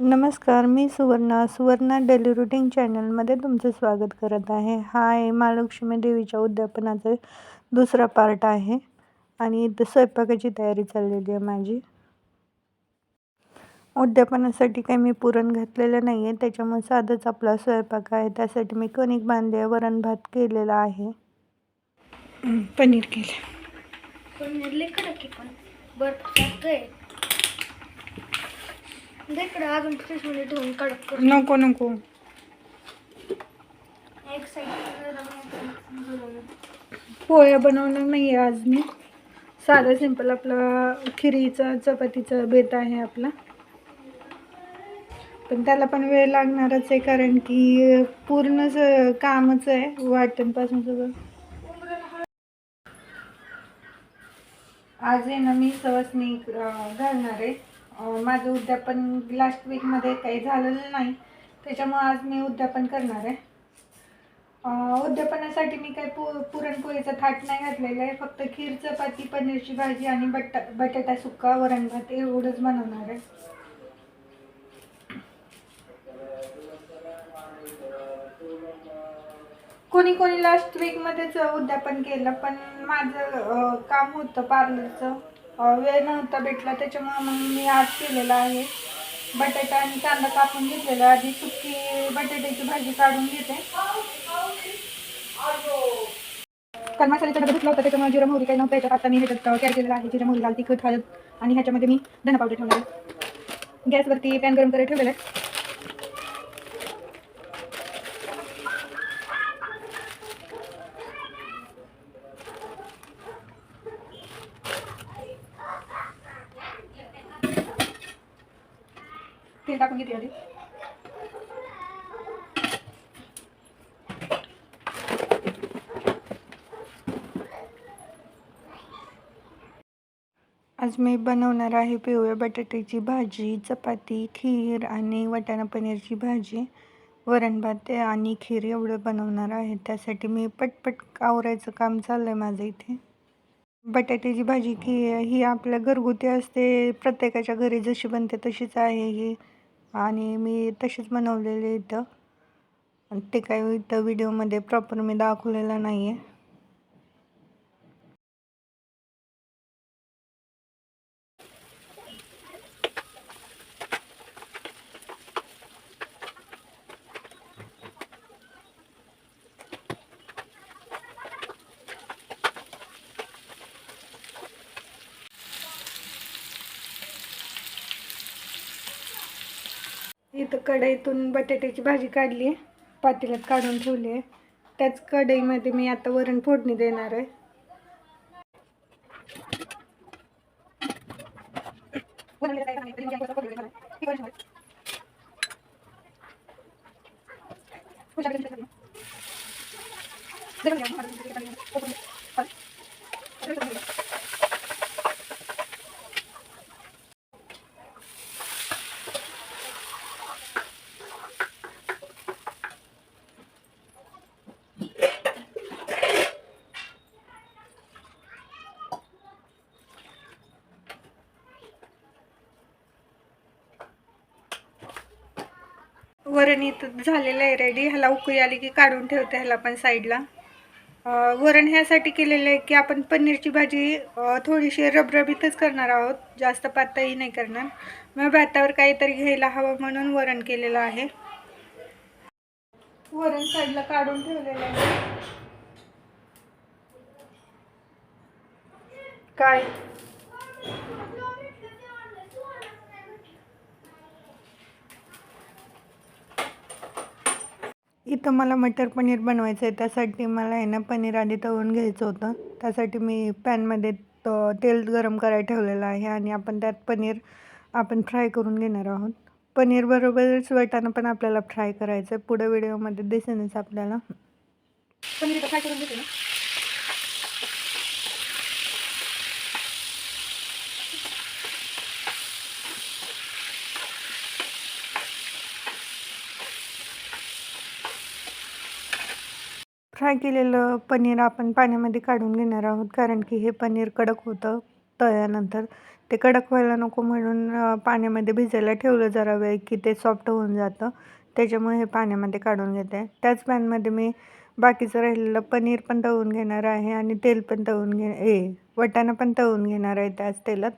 नमस्कार मी Suvarna Suvarna daily routine चॅनलमध्ये तुमचं स्वागत करत आहे. हा आहे महालक्ष्मी देवीच्या उद्यापनाचा दुसरा पार्ट आहे आणि इथं स्वयंपाकाची तयारी चाललेली आहे माझी. उद्यापनासाठी काही मी पुरण घातलेलं नाही आहे त्याच्यामुळे साधंच आपला स्वयंपाक आहे. त्यासाठी मी कणिक बांधले वरण भात केलेला आहे. पनीर केले. पनीर लई कडक आहे पण बर्फ जास्त आहे इकडे अजून ठेवून कडक कर. नको नको. एक साईड पोळ्या बनवणार नाही आहे आज मी. साधा सिंपल आपला खिरीचा चपातीचा बेत आहे आपला. पण त्याला पण वेळ लागणारच आहे कारण की पूर्ण स- कामच आहे वाटणपासून सगळं. आज आहे ना मी सवसनी घालणार आहे. माझं उद्यापन लास्ट वीकमध्ये काही झालेलं नाही. त्याच्यामुळं आज मी उद्यापन करणार आहे. उद्यापनासाठी मी काही पु पुरणपोळीचं थाट नाही घातलेलं आहे. फक्त खीर चपाती पनीरची भाजी आणि बटा बटाटा सुक्का वरण भात एवढंच बनवणार आहे. कोणी कोणी लास्ट वीकमध्येच उद्यापन केलं पण माझं काम होतं पार्लरचं वेळ नव्हता भेटला त्याच्यामुळे मग मी आज केलेलं आहे. बटाटा आणि कांदा कापून घेतलेला आधी सुकी बटाट्याची भाजी काढून घेते. कारण मसाल्याचा डबा धुतला होता त्याच्यामुळे जिरा मोहरी काही नव्हतं. याच्यात आता मी ह्याच्यात कॅर केलेला आहे. जिरा मोहरी लाल तिखट हळद आणि ह्याच्यामध्ये मी धना पावडर ठेवणार आहे. गॅसवरती पॅन गरम करायला ठेवलेला आहे. तेल टाकून घेते आधी. आज मी बनवणार आहे पिवळ्या बटाट्याची भाजी चपाती खीर आणि वाटाणा पनीरची भाजी. वरण भात आणि खीर एवढं बनवणार आहे. त्यासाठी मी पटपट आवरायचं काम चाललं आहे माझं इथे. बटाट्याची भाजी की ही आपल्या घरगुती असते. प्रत्येकाच्या घरी जशी बनते तशीच आहे ही. आणि मी तशीच बनवलेली इथं. ते काही इथं व्हिडिओमध्ये प्रॉपर मी दाखवलेलं नाही आहे इथं कढईतून बटाट्याची भाजी काढली आहे. पातेल्यात काढून ठेवली आहे. त्याच कढईमध्ये मी आता वरण फोडणी देणार आहे. वरण इथं झालेलं आहे रेडी ह्याला उकळी आली की काढून ठेवते ह्याला पण साईडला वरण ह्यासाठी केलेलं आहे की आपण पनीरची भाजी थोडीशी रबरबीतच करणार आहोत. जास्त पातळी नाही करणार. मग भातावर काहीतरी घ्यायला हवं म्हणून वरण केलेलं आहे. वरण साईडला काढून ठेवलेलं आहे. काय? इथं मला मटर पनीर बनवायचं आहे. त्यासाठी मला आहे ना पनीर आधी तळून घ्यायचं होतं. त्यासाठी मी पॅनमध्ये तेल गरम करायला ठेवलेलं आहे आणि आपण त्यात पनीर आपण फ्राय करून घेणार आहोत. पनीरबरोबरच बरोबरच पण आपल्याला फ्राय करायचं आहे. पुढे व्हिडिओमध्ये दिसेनच आपल्याला. पनीर फ्राय करून घेते ना. फ्राय केलेलं? पनीर आपण पाण्यामध्ये काढून घेणार आहोत कारण की हे पनीर कडक होतं तळल्यानंतर. ते कडक व्हायला नको म्हणून पाण्यामध्ये भिजायला ठेवलं जरा वेळ की ते सॉफ्ट होऊन जातं. त्याच्यामुळे हे पाण्यामध्ये काढून घेते. त्याच पॅनमध्ये मी बाकीचं राहिलेलं पनीर पण तळून घेणार आहे आणि तेल पण तळून घे ए वटाणा पण तळून घेणार आहे त्याच तेलात.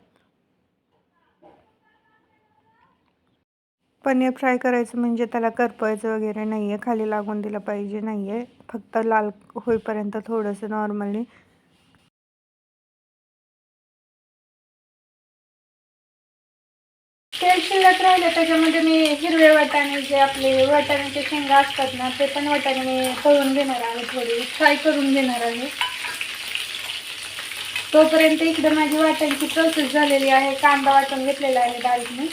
पनीर फ्राय करायचं म्हणजे त्याला करपायचं वगैरे नाही आहे खाली लागून दिलं पाहिजे नाही आहे फक्त लाल होईपर्यंत थोडंसं नॉर्मली. तेल शिल्लक राहिलं त्याच्यामध्ये मी हिरवे वाटाणे जे आपले वाटाण्याचे शेंगा असतात ना ते पण वाटाणे मी तळून घेणार आहे थोडी फ्राय करून घेणार आहे. तोपर्यंत इकडे माझी वाटाण्याची प्रोसेस झालेली आहे कांदा वाटून घेतलेला आहे डाळीने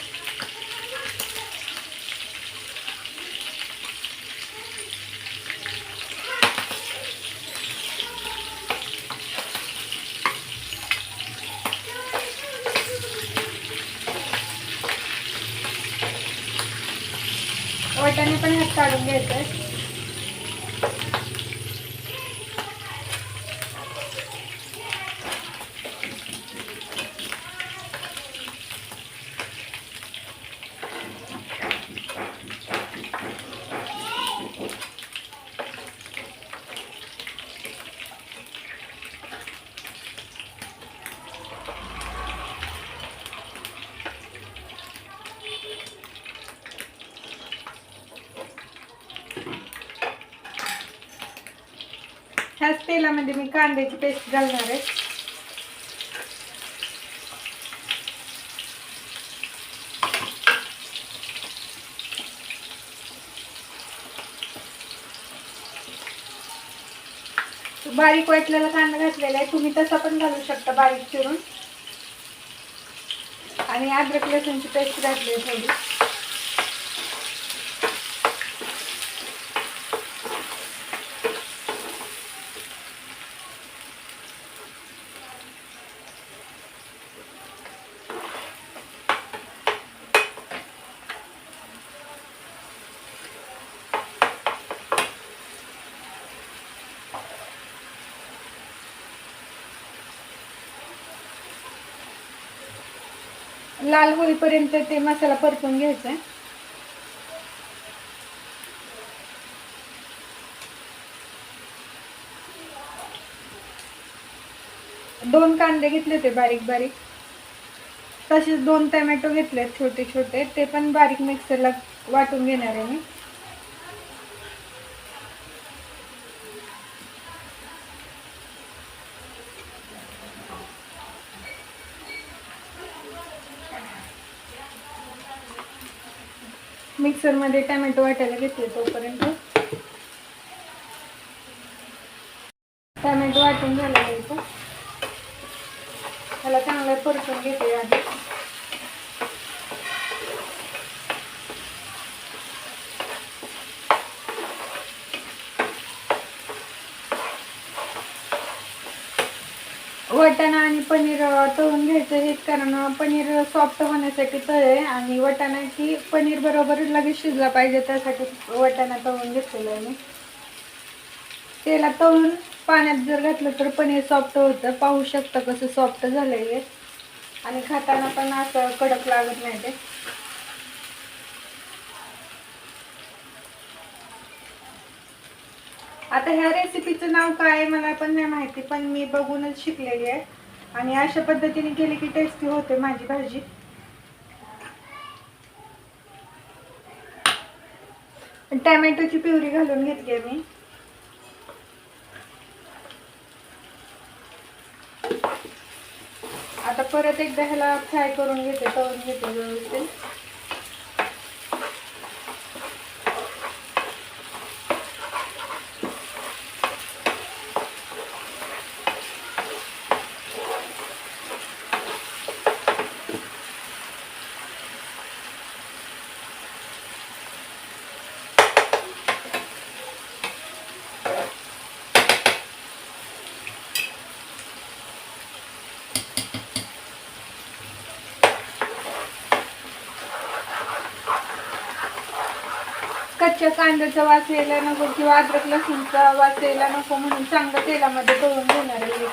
वाटाणे पण ह्यात काढून घ्यायचं ह्याच तेलामध्ये मी कांद्याची पेस्ट घालणार आहे. बारीक वाटलेला कांदा घातलेला आहे. तुम्ही तसा पण घालू शकता बारीक चिरून. आणि अद्रक लसूणची पेस्ट घातली आहे थोडी. लाल होईपर्यंत ते मसाला परतून घ्यायचा. आहे दोन कांदे घेतले होते बारीक बारीक. तसेच दोन टमॅटो घेतले छोटे छोटे. ते पण बारीक मिक्सरला वाटून घेणार आहे मी. मिक्सरमध्ये टॅमॅटो वाटायला घेतले तोपर्यंत. टॅमॅटो वाटून झाला त्याला चांगलं परतून घेते आधी वटाणा आणि पनीर तळून घ्यायचं हेच कारण पनीर सॉफ्ट होण्यासाठी तळे आणि वटाणा की पनीर बरोबर लगेच शिजला पाहिजे त्यासाठी वटाणा तळून घेतलेला आहे मी. तेला तळून पाण्यात जर घातलं तर पनीर सॉफ्ट होतं. पाहू शकता कसं सॉफ्ट झालं आहे आणि खाताना पण असं कडक लागत नाही ते. आता ह्या रेसिपीचं नाव काय आहे मला पण नाही माहिती पण मी बघूनच शिकलेली आहे. आणि अशा पद्धतीने केली की टेस्टी होते माझी भाजी. टॅमॅटोची प्युरी घालून घेतली आहे मी. आता परत एकदा ह्याला फ्राय करून घेते तळून घेते व्यवस्थित. कच्च्या कांद्याचा वास यायला नको किंवा अद्रक लसूणचा वास यायला नको म्हणून चांगलं तेलामध्ये करून घेणार आहे.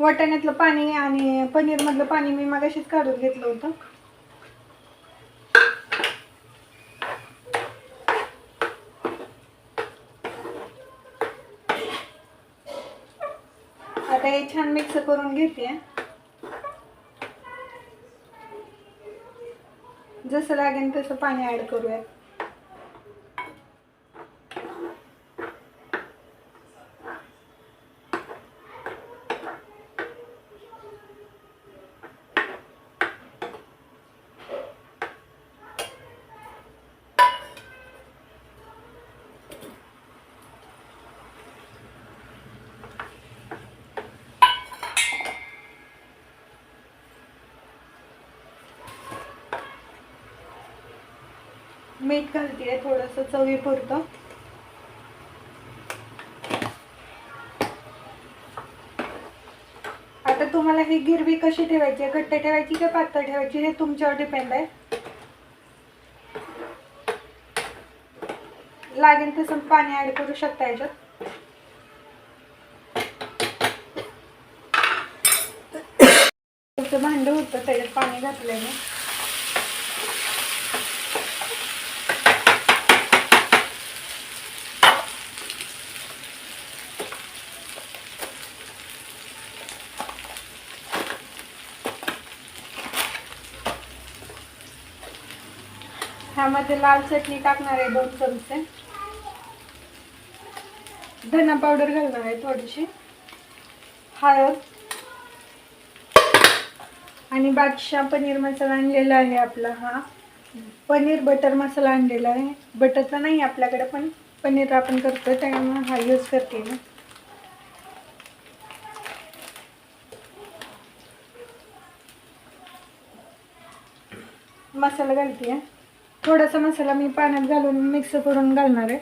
वाटाण्यातलं पाणी आणि पनीरमधलं पाणी मी मागाशीच काढून घेतलं होतं. आता हे छान मिक्स करून घेते. जसं लागेल तसं पाणी ॲड करूया मीठ घालते थोडंसं चवीपुरतं आता तुम्हाला ही गिरवी कशी ठेवायची आहे? घट्ट ठेवायची का पातळ ठेवायची? हे तुमच्यावर डिपेंड आहे. लागेल तसं पाणी ऍड करू शकता याच्यात. तुमचं भांड होतं त्याच्यात पाणी घातल्याने ह्यामध्ये लाल चटणी टाकणार आहे दोन चमचे. धना पावडर घालणार आहे थोडीशी. हळद. आणि बादशा पनीर मसाला आणलेला आहे आपला हा. पनीर बटर मसाला आणलेला आहे. बटरचा नाही आपल्याकडे पण पनीर आपण करतो त्यामुळे हा यूज करते ना मसाला घालते. थोडासा मसाला मी पाण्यात घालून मिक्स करून घालणार आहे.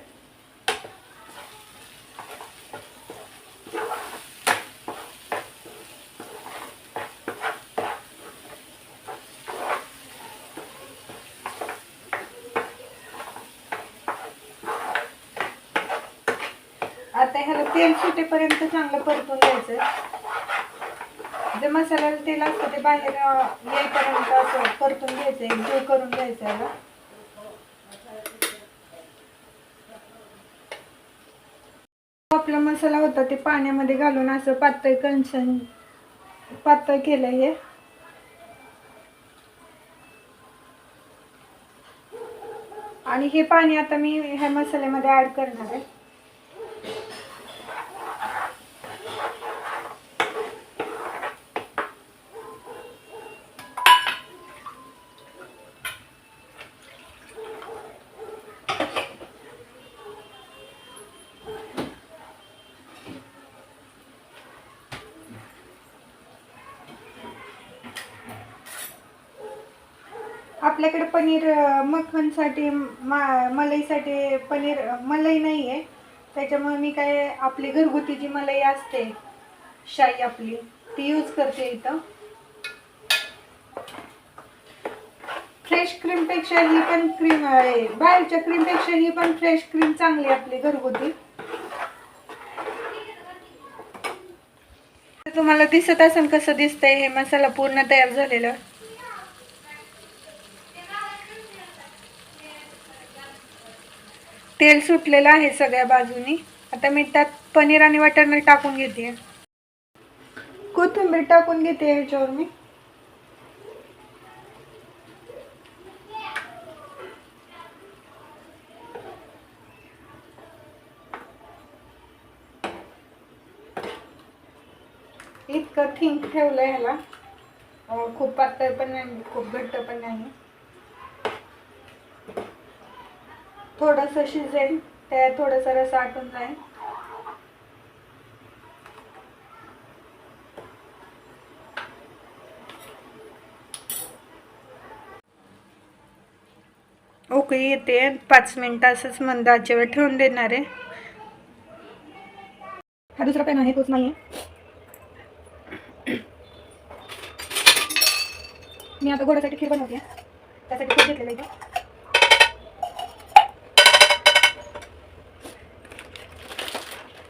आता ह्याला तेल सुटेपर्यंत चांगलं परतून घ्यायचं. जे मसाल्याला तेल असतं ते बाहेर येईपर्यंत असं परतून घ्यायचं एक जीव करून घ्यायचं याला. आपला मसाला होता ते पाण्यामध्ये घालून असं पातळ कणसण पातळ केलं हे. आणि हे पाणी आता मी ह्या मसाल्यामध्ये ॲड करणार आहे. आपल्याकडे पनीर मखनसाठी मक्खनसाठी मा मलईसाठी पनीर मलाई मलई नाही आहे त्याच्यामुळे मी काय आपली घरगुती जी मलई असते शाई आपली ती यूज करते इथं. फ्रेश क्रीमपेक्षा ही पण क्रीम आहे बाहेरच्या क्रीमपेक्षा ही पण फ्रेश क्रीम चांगली आहे आपली घरगुती. तुम्हाला दिसत असेल कसं दिसतंय हे मसाला पूर्ण तयार झालेला. तेल सुटलेलं आहे सगळ्या बाजूनी. आता मी त्यात पनीर आणि वाटाणे टाकून घेते. कोथिंबीर टाकून घेते ह्याच्यावर मी. इतकं थिंक ठेवलं ह्याला. खूप पातळ पण नाही खूप घट्ट पण नाही. थोडस शिजेल त्यात थोडासा रस आटून जाईल. ओके येते. पाच मिनिटं असंच मंद आचेवर ठेवून देणार आहे. हा दुसरा पॅन आहे तोच नाही मी आता गोडासाठी खीर बनवते. त्यासाठी खूप घेतलेलं आहे.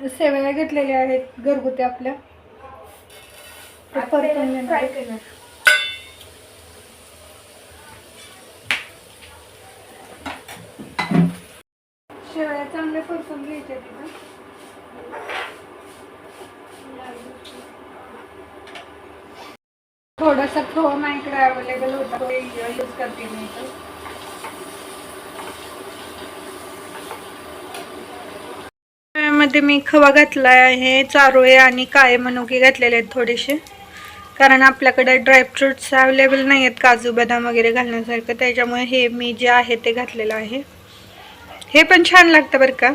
सेवया घेतलेल्या आहेत घरगुती आपल्या. परतून घेणार आहे. शेवया चांगल्या परतून घ्यायच्या तिथं. थोडासा खवा माझ्याकडे अवेलेबल होता तो यूज करते मी इथं. यामध्ये मी खवा घातला आहे चारोळे आणि काळे मनुके घातलेले आहेत थोडेसे. कारण आपल्याकडे ड्रायफ्रुट्स अवेलेबल नाही आहेत काजू बदाम वगैरे घालण्यासारखं. त्याच्यामुळे हे मी जे आहे ते घातलेलं आहे. हे पण छान लागतं बरं का.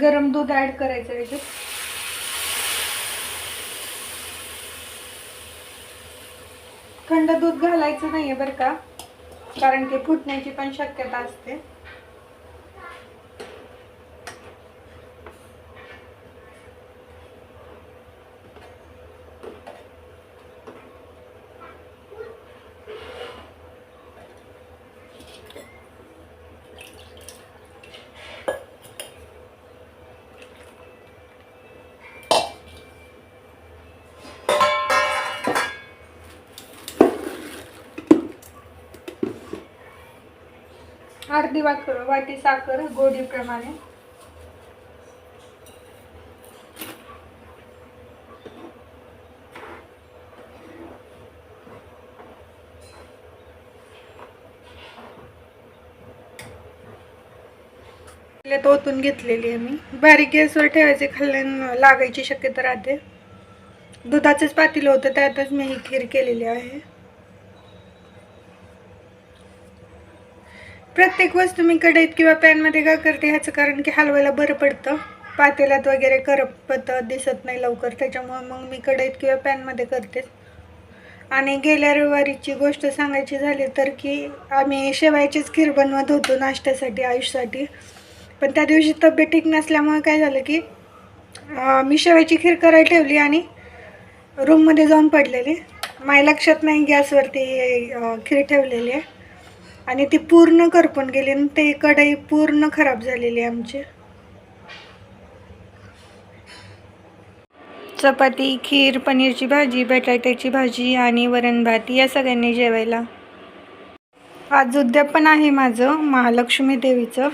गरम दूध ऍड करायचं याच्यात थंड दूध घालायचं नाहीये बरं का. कारण की फुटण्याची पण शक्यता असते. अर्धी वाक वाटी साखर गोडीप्रमाणे. ओतून घेतलेली आहे मी. बारीक गॅसवर ठेवायचे खाल्ल्यानं लागायची शक्यता राहते. दुधाचंच पातील होतं त्यातच मी ही खीर केलेली आहे. प्रत्येक वस्तू मी कढईत किंवा पॅनमध्ये का करते ह्याचं कारण की हलवायला बरं पडतं. पातेल्यात वगैरे करपत दिसत नाही लवकर त्याच्यामुळे मग मी कढईत किंवा पॅनमध्ये करते. आणि गेल्या रविवारीची गोष्ट सांगायची झाली तर की आम्ही शेवायचीच खीर बनवत होतो नाश्त्यासाठी आयुषसाठी पण त्या दिवशी तब्येत ठीक नसल्यामुळे काय झालं की मी शेवायची खीर करायला ठेवली आणि रूममध्ये जाऊन पडलेली. माझ्या लक्षात नाही गॅसवरती खीर ठेवलेली आहे. आणि ती पूर्ण करपून गेली आणि ते कढई पूर्ण खराब झालेली आहे आमची. चपाती खीर पनीरची भाजी बटाट्याची भाजी आणि वरण भात या सगळ्यांनी जेवायला. आज उद्यापन आहे माझं महालक्ष्मी देवीचं.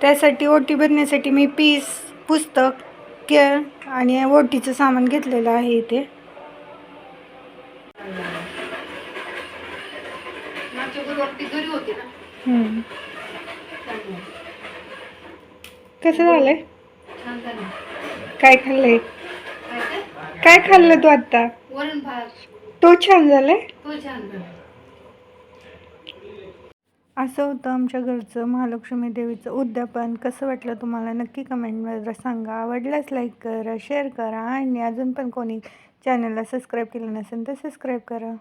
त्यासाठी ओटी भरण्यासाठी मी पीस पुस्तक केळ आणि ओटीचं सामान घेतलेलं आहे इथे मागच्या गुरुवार ती घरी होती ना हम्म. त्यामुळे. कसं झालंय? काय खाल्लंय? काय काय खाल्लं तू आता तो छान झालाय? असं होतं आमच्या घरचं महालक्ष्मी देवीचं उद्यापन. कसं वाटलं तुम्हाला? नक्की कमेंटमध्ये सांगा. आवडल्यास लाईक करा शेअर करा आणि अजून पण कोणी चॅनलला सबस्क्राईब केलं नसेल तर सबस्क्राईब करा.